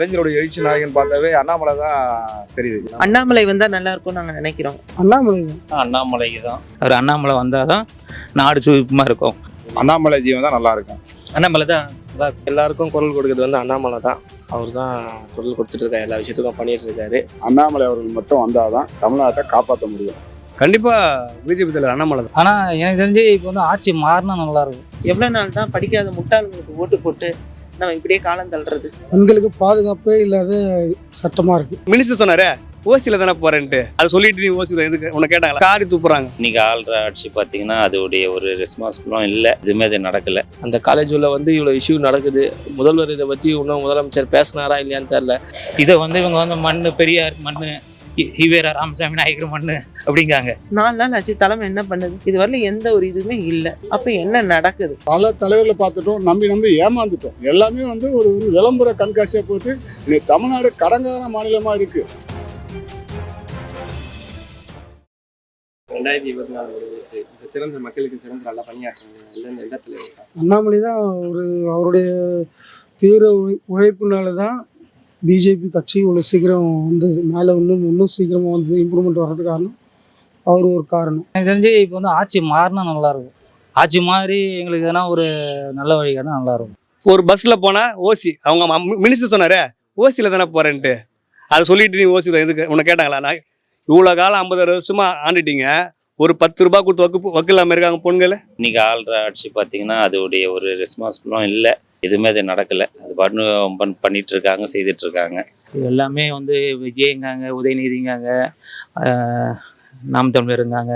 இளைஞருடைய எழுச்சி நாயகன் பார்த்தாவே அண்ணாமலை தான் தெரியுது. அண்ணாமலை வந்தா நல்லா இருக்கும் நாங்க நினைக்கிறோம். அண்ணாமலை. தான் அண்ணாமலைக்கு தான். அவர் அண்ணாமலை வந்தால் தான் நாடு சுவிப்புமாக இருக்கும். அண்ணாமலை ஜீவன் தான் நல்லா இருக்கும். அண்ணாமலை தான். எல்லாருக்கும் குரல் கொடுக்கறது வந்து அண்ணாமலை தான். அவர் தான் குரல் கொடுத்துட்டு இருக்காரு எல்லா விஷயத்துக்கும் பண்ணிட்டு இருக்காரு. அண்ணாமலை அவர்கள் மட்டும் வந்தாதான் தமிழ்நாட்டை காப்பாற்ற முடியும். கண்டிப்பா பிஜேபி தலைவர் அண்ணாமலை தான். ஆனால் எனக்கு தெரிஞ்சு இப்போ வந்து ஆட்சி மாறினா நல்லா இருக்கும். எவ்வளவு நாள் தான் படிக்காத முட்டாளுங்களுக்கு ஓட்டு போட்டு நம்ம இப்படியே காலம் தள்ளுறது. பெண்களுக்கு பாதுகாப்பே இல்லாத சட்டமா இருக்கு. மினிஸ்டர் சொன்னாரே ஓசியில தானே போறேன்ட்டு. அதை சொல்லிட்டு நீ ஓசியில எதுக்கு? உன்னை கேட்டாங்களா? காரி துப்புறாங்க. இன்னைக்கு ஆள்ற ஆட்சி பார்த்தீங்கன்னா அதோடைய ஒரு ரெஸ்பான்சிபிளும் இல்லை. எதுவுமே அது நடக்கல. அந்த காலேஜ் உள்ள வந்து இவ்வளோ இஷ்யூ நடக்குது. முதல்வர் இதை பற்றி இன்னும் முதலமைச்சர் பேசினாரா இல்லையான்னு தெரில இதை வந்து இவங்க வந்து மண் பெரியார் மண் ஈவேரா ராமசாமி நாயக்கர் மண் அப்படிங்காங்க. நாலு நாள் ஆச்சு தலைமை என்ன பண்ணுது? இது வரல எந்த ஒரு இதுவுமே இல்லை. அப்ப என்ன நடக்குது? பல தலைவர்களை பார்த்துட்டோம் நம்பி நம்பி ஏமாந்துட்டோம். எல்லாமே வந்து ஒரு ஒரு விளம்பர கண்காட்சியை போட்டு இன்னைக்கு தமிழ்நாடு கடங்கார மாநிலமா இருக்கு. ரெண்டாயிரத்தி இருபத்தி நாலு முடிஞ்சிருச்சு இந்த சிறந்த மக்களுக்கு சிறந்த நல்லா பணியாற்றுறாங்க இல்லைன்னு எந்த தலைவர் அண்ணாமலை தான் ஒரு அவருடைய தீவிர உழை- உழைப்புனால தான் பிஜேபி கட்சி இவ்வளோ சீக்கிரம் வந்தது. மேலே இன்னும் இன்னும் சீக்கிரமாக வந்து இம்ப்ரூவ்மெண்ட் வர்றதுக்கு காரணம் அவர் ஒரு காரணம். எனக்கு தெரிஞ்சு இப்போ வந்து ஆட்சி மாறினா நல்லா இருக்கும் ஆட்சி மாறி எங்களுக்கு எதனா ஒரு நல்ல வழி கேட்டால் நல்லா இருக்கும் ஒரு பஸ்ல போனா ஓசி அவங்க மினிஸ்டர் சொன்னாரே ஓசியில தானே போறேன்ட்டு. அதை சொல்லிட்டு நீ ஓசியில எதுக்கு? உன்னை கேட்டாங்களா? நான் இவ்வளோ காலம் ஐம்பது வருஷமா ஆண்டுட்டீங்க. ஒரு பத்து ரூபாய் கொடுத்து வக்கு வக்கில்லாம இருக்காங்க பொண்ணுங்கள. இன்னைக்கு ஆள்ற ஆட்சி பார்த்தீங்கன்னா அதோடைய ஒரு ரெஸ்பான்சிபிளும் இல்லை. எதுவுமே அது நடக்கலை. அது பாட்டு பண்ணிட்டு இருக்காங்க செய்துட்டு இருக்காங்க இது எல்லாமே வந்து விஜயங்காங்க உதயநிதிங்காங்க நாம் தமிழருங்காங்க.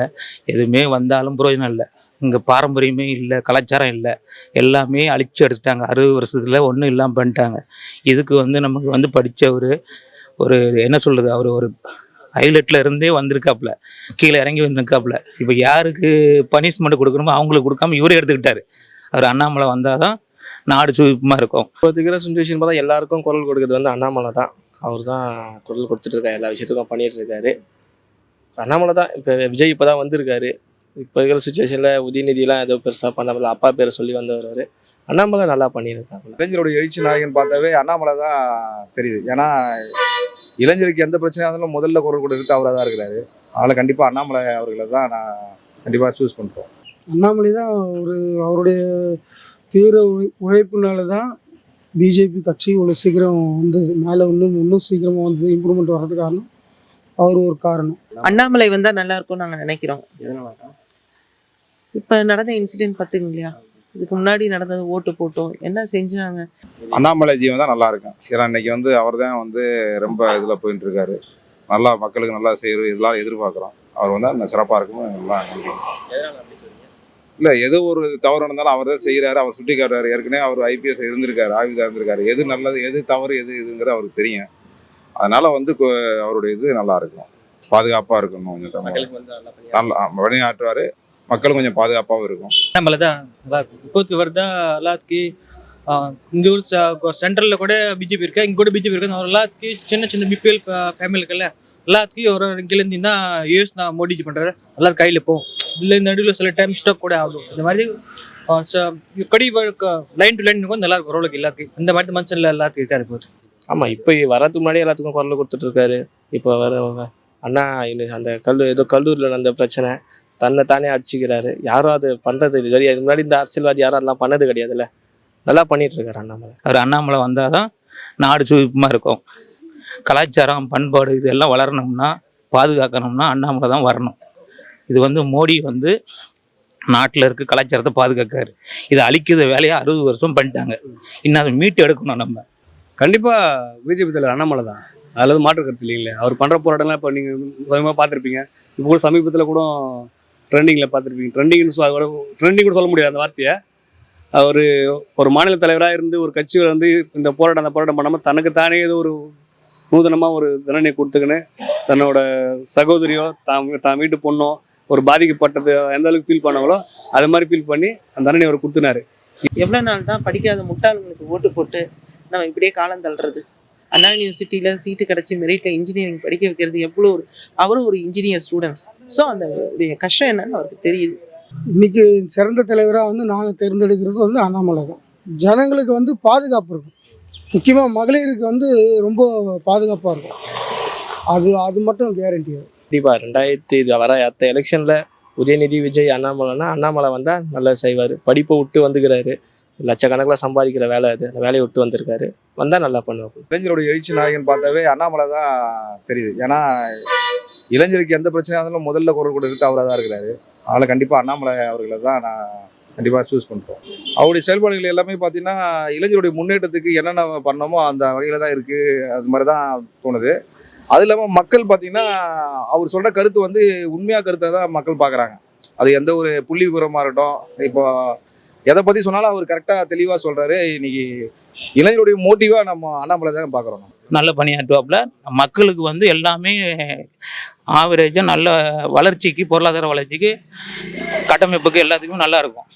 எதுவுமே வந்தாலும் பிரயோஜனம் இல்லை. இங்கே பாரம்பரியமே இல்லை கலாச்சாரம் இல்லை. எல்லாமே அழிச்சு எடுத்துட்டாங்க. அறுபது வருஷத்தில் ஒன்றும் இல்லாமல் பண்ணிட்டாங்க. இதுக்கு வந்து நமக்கு வந்து படித்த ஒரு ஒரு என்ன சொல்கிறது அவர் ஒரு ஹைலைட்ல இருந்தே வந்திருக்காப்புல. கீழே இறங்கி வந்திருக்காப்புல. இப்போ யாருக்கு பனிஷ்மெண்ட் கொடுக்கணுமோ அவங்களுக்கு கொடுக்காம இவரே எடுத்துக்கிட்டாரு. அவர் அண்ணாமலை வந்தால் தான் நாடு சுவிப்புமாக இருக்கும். இப்போ இருக்கிற சுச்சுவேஷன் பார்த்தா எல்லாருக்கும் குரல் கொடுக்கறது வந்து அண்ணாமலை தான். அவர் தான் குரல் கொடுத்துட்டு இருக்காரு எல்லா விஷயத்துக்கும் பண்ணிட்டு இருக்காரு அண்ணாமலை தான். இப்போ விஜய் இப்போ தான் வந்திருக்காரு. இப்போ இருக்கிற சுச்சுவேஷனில் உதயநிதிலாம் ஏதோ பெருசாக பண்ணாமல் அப்பா பேரை சொல்லி வந்தவர். அண்ணாமலை நல்லா பண்ணியிருக்காங்க இளைஞருடைய எழுச்சி நாயகன் பார்த்தாவே அண்ணாமலை தான் தெரியுது. ஏன்னா இளைஞருக்கு எந்த பிரச்சனையாக இருந்தாலும் முதல்ல குரல் கொடுக்குறது அவராக தான் இருக்கிறாரு. அதனால் கண்டிப்பாக அண்ணாமலை அவர்களை தான் நான் கண்டிப்பாக சூஸ் பண்ணுறோம் அண்ணாமலை தான் ஒரு அவருடைய தீவிர உழை- உழைப்புனால தான் பிஜேபி கட்சி இவ்வளோ சீக்கிரம் வந்தது. மேலே இன்னும் இன்னும் சீக்கிரமாக வந்து இம்ப்ரூவ்மெண்ட் வர்றதுக்கு காரணம் அவர் ஒரு காரணம். அண்ணாமலை வந்தா நல்லா இருக்கும் நாங்க நினைக்கிறோம். இப்ப நடந்த இன்சிடென்ட் பாத்தீங்க இல்லையா இதுக்கு முன்னாடி நடந்தது ஓட்டு போட்டோம். என்ன செஞ்சாங்க? அண்ணாமலை ஜீவன் தான் நல்லா இருக்கும் ஏன்னா இன்னைக்கு வந்து அவர் தான் வந்து ரொம்ப இதில் போயிட்டு இருக்காரு. நல்லா மக்களுக்கு நல்லா செய்கிற இதெல்லாம் எதிர்பார்க்குறோம். அவர் வந்து சிறப்பாக இருக்கும் எல்லாம் இல்லை எது ஒரு தவறு நடந்தாலும் அவர் தான் செய்கிறாரு அவர் சுட்டி காட்டுறாரு ஏற்கனவே அவர் ஐபிஎஸ் இருந்திருக்காரு ஆய்வுதான் இருந்திருக்காரு எது நல்லது எது தவறு எது இதுங்கிறது அவருக்கு தெரியும். அதனால வந்து அவருடைய இது நல்லா இருக்கும். பாதுகாப்பாக இருக்கணும் கொஞ்சம் தமிழ். மக்களுக்கு வந்து நல்லா பணியாற்றுவார். மக்களும் கொஞ்சம் பாதுகாப்பாகவும் இருக்கும். நம்மள தான் நல்லா இருக்கும். இப்போது வருதா எல்லாத்துக்கு இந்த ஊர் சென்ட்ரலில் கூட பிஜேபி இருக்கு? இங்கே கூட பிஜேபி இருக்கு? எல்லாத்துக்கு சின்ன சின்ன பிபிஎல் ஃபேமிலிக்குல்ல எல்லாத்துக்கும் ஒரு இங்கேருந்துன்னா யூஎஸ் நான் மோடிஜி பண்ணுறாரு எல்லாரும் கையில் போகும் இல்லை இந்த நடுவில் சில டைம் ஸ்டாப் கூட ஆகும். இந்த மாதிரி கடி லைன் டு லைன் நல்லா இருக்கும் ரோலுக்கு எல்லாத்துக்கும். இந்த மாதிரி மனுஷன்ல எல்லாத்துக்கும் இருக்காரு இப்போ. ஆமாம் இப்போ வரதுக்கு முன்னாடி எல்லாத்துக்கும் குரல் கொடுத்துட்டு இருக்காரு. இப்போ வர வ- அண்ணா இன்னும் அந்த கல்லூ ஏதோ கல்லூரியில் நடந்த பிரச்சனை தன்னை தானே அடிச்சுக்கிறாரு. யாரும் அது பண்ணுறது இது அதுக்கு முன்னாடி இந்த அரசியல்வாதி யாரும் அதெல்லாம் பண்ணது கிடையாதுல்ல. நல்லா பண்ணிட்டு இருக்காரு அண்ணாமலை அவர் அண்ணாமலை வந்தால் தான் நாடு சுவிப்புமாக இருக்கும். கலாச்சாரம் பண்பாடு இதெல்லாம் வளரணும்னா பாதுகாக்கணும்னா அண்ணாமலை தான் வரணும். இது வந்து மோடி வந்து நாட்டில் இருக்க கலாச்சாரத்தை பாதுகாக்காரு. இதை அழிக்கிற வேலையை அறுபது வருஷம் பண்ணிட்டாங்க. இன்னும் அதை மீட்டு எடுக்கணும் நம்ம. கண்டிப்பாக பிஜேபி தலைவர் அண்ணாமலை தான். அதில் வந்து மாற்று கருத்து இல்லைங்களே. அவர் பண்ணுற போராட்டம்லாம் இப்போ நீங்கள் சமயமாக பார்த்துருப்பீங்க. இப்போ கூட சமீபத்தில் கூட ட்ரெண்டிங்கில் பார்த்துருப்பீங்க. ட்ரெண்டிங்னு சொல்ல ட்ரெண்டிங் கூட சொல்ல முடியாது அந்த வார்த்தையை. அவர் ஒரு மாநில தலைவராக இருந்து ஒரு கட்சியில் வந்து இந்த போராட்டம் அந்த போராட்டம் பண்ணாமல் தனக்கு தானே ஏதோ ஒரு நூதனமாக ஒரு தண்டனை கொடுத்துக்கின்னு தன்னோட சகோதரியோ தான் தான் வீட்டு பொண்ணோ ஒரு பாதிக்கப்பட்டது எந்த அளவுக்கு ஃபீல் பண்ணாங்களோ அது மாதிரி ஃபீல் பண்ணி அந்த தண்டனை அவர் கொடுத்துனாரு. எவ்வளவு நாள் தான் படிக்காத முட்டாளுங்களுக்கு ஓட்டு போட்டு நம்ம இப்படியே காலம் தள்ளுறது? அண்ணா யூனிவர்சிட்டியில சீட்டு கிடைச்சி மெரிட்ல இன்ஜினியரிங் படிக்க வைக்கிறது எவ்வளோ ஒரு அவரும் ஒரு இன்ஜினியர் ஸ்டூடெண்ட்ஸ் ஸோ அந்த உடைய கஷ்டம் என்னன்னு அவருக்கு தெரியுது. இன்னைக்கு சிறந்த தலைவராக வந்து நாங்கள் தேர்ந்தெடுக்கிறது வந்து அண்ணாமலை தான். ஜனங்களுக்கு வந்து பாதுகாப்பு இருக்கும். முக்கியமாக மகளிருக்கு வந்து ரொம்ப பாதுகாப்பாக இருக்கும். அது அது மட்டும் கேரண்டி கண்டிப்பாக ரெண்டாயிரத்தி இது வர அடுத்த எலெக்ஷனில் உதயநிதி விஜய் அண்ணாமலைன்னா அண்ணாமலை வந்தால் நல்லா செய்வார். படிப்பை விட்டு வந்துக்கிறாரு லட்சக்கணக்கில் சம்பாதிக்கிற வேலை அது. அந்த வேலையை விட்டு வந்திருக்காரு. வந்தால் நல்லா பண்ணுவார். இளைஞருடைய எழுச்சி நாயகன் பார்த்தாவே அண்ணாமலை தான் தெரியுது. ஏன்னா இளைஞருக்கு எந்த பிரச்சனையாக இருந்தாலும் முதல்ல குரல் கொடுத்து அவராக தான் இருக்கிறாரு. அதனால் கண்டிப்பாக அண்ணாமலை அவர்களை தான் நான் கண்டிப்பாக சூஸ் பண்ணுறோம் அவருடைய செயல்பாடுகள் எல்லாமே பார்த்தீங்கன்னா இளைஞருடைய முன்னேற்றத்துக்கு என்னென்ன பண்ணமோ அந்த வகையில் தான் இருக்குது அது மாதிரி தான் தோணுது. அது இல்லாமல் மக்கள் பார்த்தீங்கன்னா அவர் சொல்கிற கருத்து வந்து உண்மையாக கருத்தை தான் மக்கள் பார்க்குறாங்க அது எந்த ஒரு புள்ளி விவரமாக இருக்கட்டும் இப்போ எதை பற்றி சொன்னாலும் அவர் கரெக்டாக தெளிவாக சொல்கிறாரு இன்னைக்கு இளைஞருடைய மோட்டிவாக நம்ம அண்ணாமலை தான் பார்க்குறோம் நல்ல பணியாற்றுவாப்புல. மக்களுக்கு வந்து எல்லாமே ஆவரேஜாக நல்ல வளர்ச்சிக்கு பொருளாதார வளர்ச்சிக்கு கட்டமைப்புக்கு எல்லாத்துக்குமே நல்லா இருக்கும்.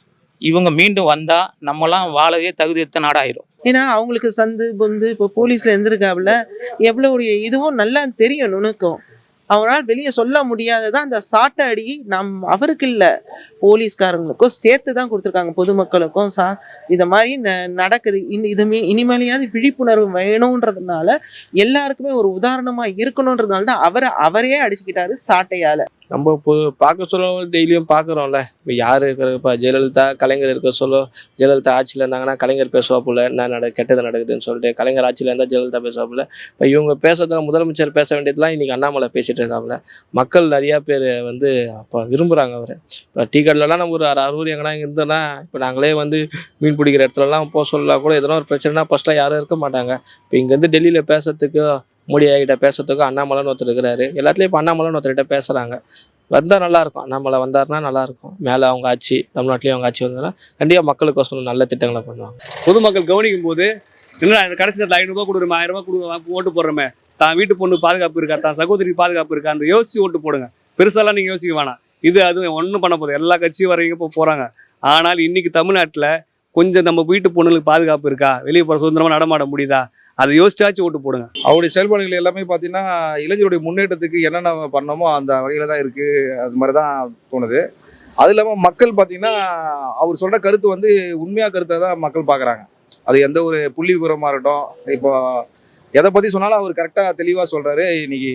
இவங்க மீண்டும் வந்தால் நம்மலாம் வாழவே தகுதியற்ற நாடாயிரும். ஏன்னா அவங்களுக்கு சந்து பொந்து இப்போ போலீஸில் இருந்திருக்காப்புல எவ்வளோடைய இதுவும் நல்லா தெரியும் நுணுக்கம். அவனால் வெளியே சொல்ல முடியாததான் அந்த சாட்டை அடி நம் அவருக்கு இல்லை போலீஸ்காரங்களுக்கும் சேர்த்து தான் கொடுத்துருக்காங்க பொதுமக்களுக்கும். சா இதை மாதிரி ந நடக்குது. இன் இதுமே இனிமேலையாவது விழிப்புணர்வு வேணுன்றதுனால எல்லாருக்குமே ஒரு உதாரணமாக இருக்கணுன்றதுனால தான் அவரை அவரே அடிச்சுக்கிட்டாரு சாட்டையால். நம்ம இப்போ பார்க்க சொல்ல டெய்லியும் பார்க்குறோம்ல. இப்போ யார் இருக்கிறப்ப ஜெயலலிதா கலைஞர் இருக்க சொல்ல ஜெயலலிதா ஆட்சியில் இருந்தாங்கன்னா கலைஞர் பேசுவாப்புல என்ன நட கெட்டது நடக்குதுன்னு சொல்லிட்டு கலைஞர் ஆட்சியில் இருந்தால் ஜெயலலிதா பேசுவாப்புல இப்போ இவங்க பேசுறதுல முதலமைச்சர் பேச வேண்டியதுலாம் இன்றைக்கி அண்ணாமலை பேசிகிட்டு இருக்காப்புல. மக்கள் நிறையா பேர் வந்து அப்போ விரும்புகிறாங்க அவர். இப்போ டீ கடைலலாம் நம்ம ஒரு அரை அறுபது எங்கன்னா இங்கே இருந்தோன்னா இப்போ நாங்களே வந்து மீன் பிடிக்கிற இடத்துலலாம் போக சொல்லலாம் கூட எதனா ஒரு பிரச்சனைனா ஃபஸ்ட்லாம் யாரும் இருக்க மாட்டாங்க. இப்போ இங்கேருந்து டெல்லியில் பேசுறதுக்கு மோடி ஐகிட்ட பேசுறதுக்கு அண்ணாமலைன்னு ஒருத்தர் இருக்கிறாரு. எல்லாத்துலேயும் இப்போ அண்ணாமலைன்னு ஒருத்தர்கிட்ட பேசுகிறாங்க வந்தால் நல்லாயிருக்கும். அண்ணாமலை வந்தாருன்னா நல்லாயிருக்கும். மேலே அவங்க ஆட்சி தமிழ்நாட்டிலேயும் அவங்க ஆட்சி வந்ததுன்னா கண்டிப்பாக மக்களுக்கோசரம் நல்ல திட்டங்களை பண்ணுவாங்க. பொதுமக்கள் கவனிக்கும் போது என்ன கடைசி நேரத்தில் ஐநூறுபா கொடுக்குறோமே ஆயிரம் ரூபாய் கொடுங்க ஓட்டு போடுறோமே. தான் வீட்டு பொண்ணு பாதுகாப்பு இருக்கா? தான் சகோதரி பாதுகாப்பு இருக்கா? அந்த யோசிச்சு ஓட்டு போடுங்க. பெருசாலாம் நீங்கள் யோசிக்க வேணாம். இது அது ஒன்றும் பண்ண போகுது எல்லா கட்சியும் வரைக்கும் இப்போ போகிறாங்க ஆனால் இன்னைக்கு தமிழ்நாட்டில் கொஞ்சம் நம்ம வீட்டு பொண்ணுங்களுக்கு பாதுகாப்பு இருக்கா? வெளியே போகிற சுதந்திரமாக நடமாட முடியுதா? அதை யோசிச்சாச்சு ஓட்டு போடுங்க. அவருடைய செயல்பாடுகள் எல்லாமே பார்த்தீங்கன்னா இளைஞருடைய முன்னேற்றத்துக்கு என்னென்ன பண்ணமோ அந்த வகையில் தான் இருக்குது அது மாதிரி தான் தோணுது. அது இல்லாமல் மக்கள் பார்த்தீங்கன்னா அவர் சொல்கிற கருத்து வந்து உண்மையாக கருத்தை தான் மக்கள் பார்க்குறாங்க அது எந்த ஒரு புள்ளி விவரமாக இருக்கட்டும் இப்போ எதை பற்றி சொன்னாலும் அவர் கரெக்டாக தெளிவாக சொல்கிறாரு இன்னைக்கு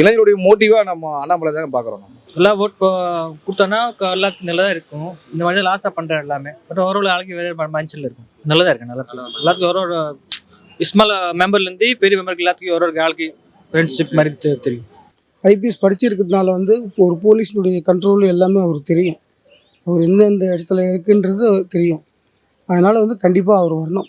இளைஞருடைய மோட்டிவாக நம்ம அண்ணாமலை தான் பார்க்குறோம் எல்லாம் ஓட் கொடுத்தோன்னா எல்லாத்துக்கும் நல்லதாக இருக்கும். இந்த மாதிரி லாஸாக பண்ணுற எல்லாமே. பட் ஒரு ஒரு ஆளுக்கு வேறு மஞ்சள் இருக்கும். நல்லதாக இருக்கு நல்லா எல்லாத்துக்கும் ஒரு ஒரு ஸ்மால் மெம்பர்லேருந்து பெரிய மெம்பருக்கு எல்லாத்துக்கும் ஒரு ஒரு ஆளுக்கு ஃப்ரெண்ட்ஷிப் மாதிரி தெரியும். ஐபிஎஸ் படிச்சிருக்கிறதுனால வந்து இப்போ ஒரு போலீஸினுடைய கண்ட்ரோல் எல்லாமே அவருக்கு தெரியும். அவர் எந்தெந்த இடத்துல இருக்குன்றது தெரியும். அதனால் வந்து கண்டிப்பாக அவர் வரணும்.